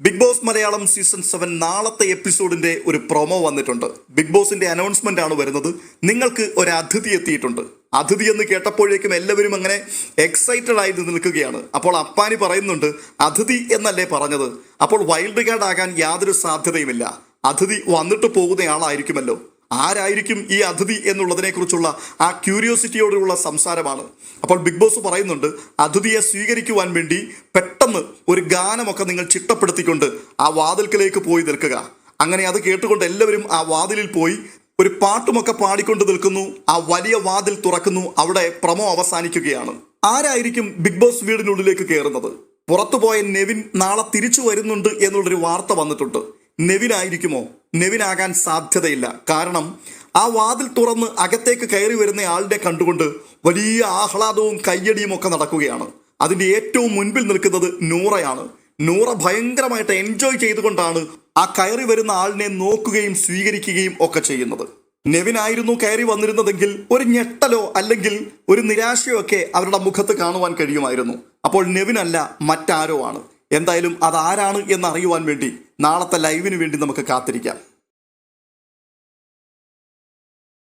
Bigg Boss Malayalam season seven നാളത്തെ എപ്പിസോഡിന്റെ ഒരു പ്രൊമോ വന്നിട്ടുണ്ട്. ബിഗ് ബോസിന്റെ അനൗൺസ്മെന്റ് ആണ് വരുന്നത്. നിങ്ങൾക്ക് ഒരു അതിഥി എത്തിയിട്ടുണ്ട്. അതിഥി എന്ന് കേട്ടപ്പോഴേക്കും എല്ലാവരും അങ്ങനെ എക്സൈറ്റഡ് ആയിട്ട് നിൽക്കുകയാണ്. അപ്പോൾ അപ്പാനി പറയുന്നുണ്ട് അതിഥി എന്നല്ലേ പറഞ്ഞത്? അപ്പോൾ വൈൽഡ് കാർഡ് ആകാൻ യാതൊരു സാധ്യതയുമില്ല. അതിഥി വന്നിട്ട് പോകുന്നയാളായിരിക്കുമല്ലോ ആരായിരിക്കും ഈ അതിഥി എന്നുള്ളതിനെ കുറിച്ചുള്ള ആ ക്യൂരിയോസിറ്റിയോടുള്ള സംസാരമാണ്. അപ്പോൾ ബിഗ് ബോസ് പറയുന്നുണ്ട് അതിഥിയെ സ്വീകരിക്കുവാൻ വേണ്ടി പെട്ടെന്ന് ഒരു ഗാനമൊക്കെ നിങ്ങൾ ചിട്ടപ്പെടുത്തിക്കൊണ്ട് ആ വാതിൽക്കലേക്ക് പോയി നിൽക്കുക. അങ്ങനെ അത് കേട്ടുകൊണ്ട് എല്ലാവരും ആ വാതിലിൽ പോയി ഒരു പാട്ടുമൊക്കെ പാടിക്കൊണ്ട് നിൽക്കുന്നു ആ വലിയ വാതിൽ തുറക്കുന്നു അവിടെ പ്രമോ അവസാനിക്കുകയാണ്. ആരായിരിക്കും ബിഗ് ബോസ് വീടിനുള്ളിലേക്ക് കയറുന്നത്? പുറത്തുപോയ നെവിൻ നാളെ തിരിച്ചു വരുന്നുണ്ട് എന്നുള്ളൊരു വാർത്ത വന്നിട്ടുണ്ട്. നെവിൻ നെവിനാകാൻ സാധ്യതയില്ല. കാരണം ആ വാതിൽ തുറന്ന് അകത്തേക്ക് കയറി വരുന്ന ആളിനെ കണ്ടുകൊണ്ട് വലിയ ആഹ്ലാദവും കയ്യടിയും ഒക്കെ നടക്കുകയാണ്. അതിന്റെ ഏറ്റവും മുൻപിൽ നിൽക്കുന്നത് നൂറയാണ്. നൂറ ഭയങ്കരമായിട്ട് എൻജോയ് ചെയ്തുകൊണ്ടാണ് ആ കയറി വരുന്ന ആളിനെ നോക്കുകയും സ്വീകരിക്കുകയും ഒക്കെ ചെയ്യുന്നത്. നെവിനായിരുന്നു കയറി വന്നിരുന്നതെങ്കിൽ ഒരു ഞെട്ടലോ അല്ലെങ്കിൽ ഒരു നിരാശയോ ഒക്കെ അവരുടെ മുഖത്ത് കാണുവാൻ കഴിയുമായിരുന്നു. അപ്പോൾ നെവിനല്ല മറ്റാരോ ആണ്. എന്തായാലും അതാരാണ് എന്നറിയുവാൻ വേണ്ടി നാളത്തെ ലൈവിന് വേണ്ടി നമുക്ക് കാത്തിരിക്കാം.